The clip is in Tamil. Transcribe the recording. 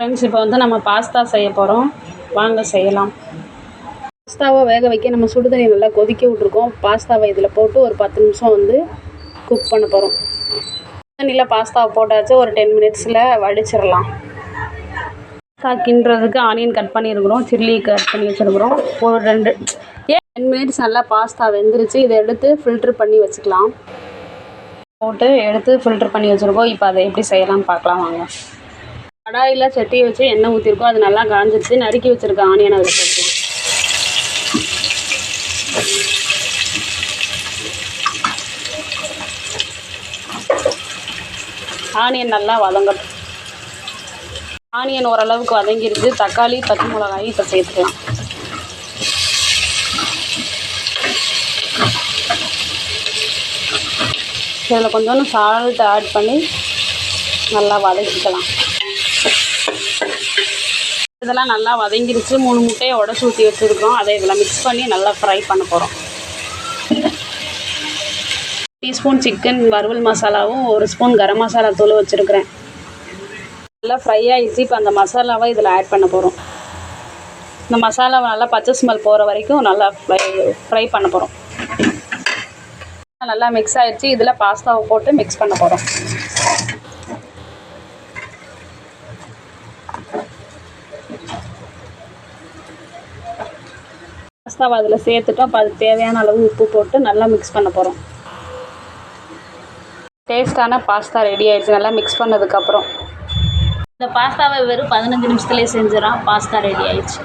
ஃப்ரெண்ட்ஸ் இப்போ வந்து நம்ம பாஸ்தா செய்ய போகிறோம் வாங்க செய்யலாம். பாஸ்தாவை வேக வைக்க நம்ம சுடு தண்ணி நல்லா கொதிக்க விட்ருக்கோம் பாஸ்தாவை இதில் போட்டு ஒரு பத்து நிமிஷம் வந்து குக் பண்ண போகிறோம் தண்ணியில் பாஸ்தாவை போட்டாச்சு. ஒரு டென் மினிட்ஸில் வடிச்சிடலாம். பாஸ்தா கிண்டுறதுக்கு ஆனியன் கட் பண்ணியிருக்கிறோம். சில்லி கட் பண்ணி வச்சுருக்குறோம். ஒரு ரெண்டு ஏன் டென் மினிட்ஸ் நல்லா பாஸ்தா வெந்துருச்சு. இதை எடுத்து ஃபில்ட்ரு பண்ணி வச்சுக்கலாம். போட்டு எடுத்து ஃபில்ட்ரு பண்ணி வச்சுருக்கோம். இப்போ அதை எப்படி செய்யலாம்னு பார்க்கலாம். வாங்க. கடாயில் சட்டியை வச்சு எண்ணெய் ஊற்றிருக்கோம் அது நல்லா காஞ்சிருச்சு. நறுக்கி வச்சுருக்க ஆனியனை அதில் ஆனியன் நல்லா வதங்கட்டும். ஆனியன் ஓரளவுக்கு வதங்கிருச்சு. தக்காளி பச்சை மிளகாய் இப்போ சேர்த்துக்கலாம். இதில் கொஞ்சோண்டு சால்ட் ஆட் பண்ணி நல்லா வதக்கிக்கலாம். இதெல்லாம் நல்லா வதங்கிருச்சு. மூணு முட்டையை உடச்சி ஊற்றி வச்சுருக்கோம் அதை இதில் மிக்ஸ் பண்ணி நல்லா ஃப்ரை பண்ண போகிறோம் டீஸ்பூன் சிக்கன் வறுவல் மசாலாவும் ஒரு ஸ்பூன் கரம் மசாலா தூள் வச்சுருக்கிறேன். நல்லா ஃப்ரை ஆகிடுச்சு இப்போ அந்த மசாலாவை இதில் ஆட் பண்ண போகிறோம் இந்த மசாலாவை நல்லா பச்சை ஸ்மெல் போகிற வரைக்கும் நல்லா ஃப்ரை ஃப்ரை பண்ண போகிறோம் நல்லா மிக்ஸ் ஆகிடுச்சு இதில் பாஸ்தாவை போட்டு மிக்ஸ் பண்ண போகிறோம் பாஸ்தாவை அதில் சேர்த்துட்டோம். அப்போ அதுக்கு தேவையான அளவு உப்பு போட்டு நல்லா மிக்ஸ் பண்ண போகிறோம் டேஸ்ட்டான பாஸ்தா ரெடி ஆகிடுச்சு நல்லா மிக்ஸ் பண்ணதுக்கப்புறம் இந்த பாஸ்தாவை வெறும் பதினஞ்சு நிமிஷத்துலேயே செஞ்சிடலாம் பாஸ்தா ரெடி ஆயிடுச்சு.